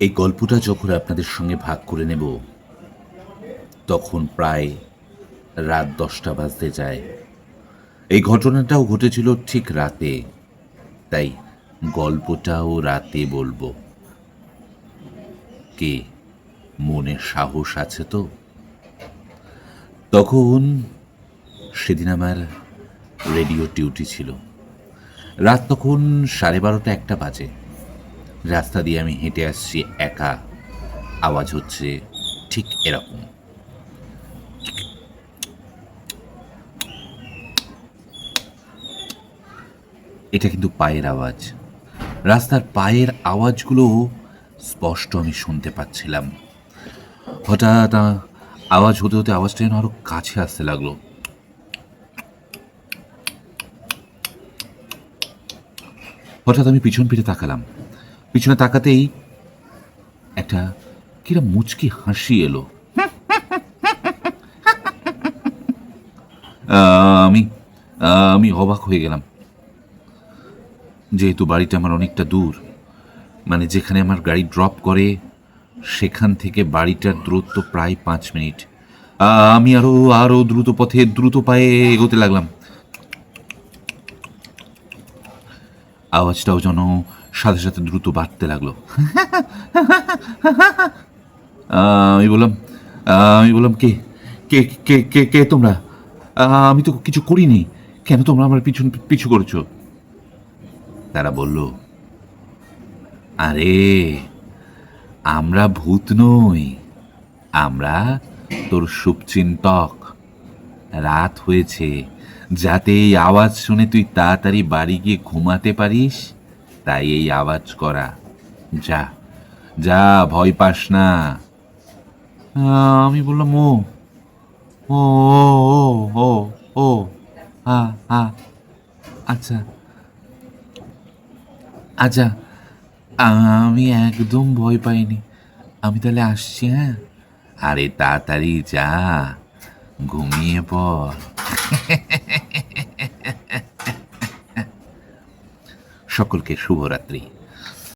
এই গল্পটা যখন আপনাদের সঙ্গে ভাগ করে নেব, তখন প্রায় রাত দশটা বাজতে যায়। এই ঘটনাটাও ঘটেছিল ঠিক রাতে, তাই গল্পটাও রাতে বলব। কে? মনে সাহস আছে তো? তখন সেদিন আমার রেডিও ডিউটি ছিল। রাত তখন সাড়ে বারোটা একটা বাজে। রাস্তা দিয়ে আমি হেঁটে আসছি, একা। আওয়াজ হচ্ছে ঠিক এরকম। এটা কিন্তু পায়ের আওয়াজ। রাস্তার পায়ের আওয়াজগুলো স্পষ্ট আমি শুনতে পাচ্ছিলাম। হঠাৎ আওয়াজ হতে হতে আওয়াজটা যেন আরও কাছে আসতে লাগল। হঠাৎ আমি পিছন ফিরে তাকালাম। পিছনে তাকাতেই একটা কিরা মুচকি হাসি এলো। আমি আমি অবাক হয়ে গেলাম। যেহেতু বাড়িটা আমার অনেকটা দূর মানে যেখানে আমার গাড়ি ড্রপ করে, সেখান থেকে বাড়িটার দূরত্ব প্রায় পাঁচ মিনিট। আমি আরও আরও দ্রুত পথে, দ্রুত পায়ে এগোতে লাগলাম। আওয়াজটাও যেন সাথে সাথে দ্রুত বাড়তে লাগল। আমি বললাম আমি বললাম, কে কে কে কে কে তোমরা? আমি তো কিছু করিনি। কেন তোমরা আমার পিছু পিছু করেছ? তারা বলল, আরে, আমরা ভূত নই। আমরা তোর শুভচিন্তক। রাত হয়েছে। যাতে এই আওয়াজ শুনে তুই তাড়াতাড়ি বাড়ি গিয়ে ঘুমাতে পারিস তাই এই আওয়াজ করা। যা যা, ভয় পাস না। আমি বললাম, ও ও ও ও ও আচ্ছা আচ্ছা আমি একদম ভয় পাইনি। আমি তাহলে আসছি হ্যাঁ? আরে তাড়াতাড়ি যা, ঘুমিয়ে পড়। সকলকে শুভরাত্রি।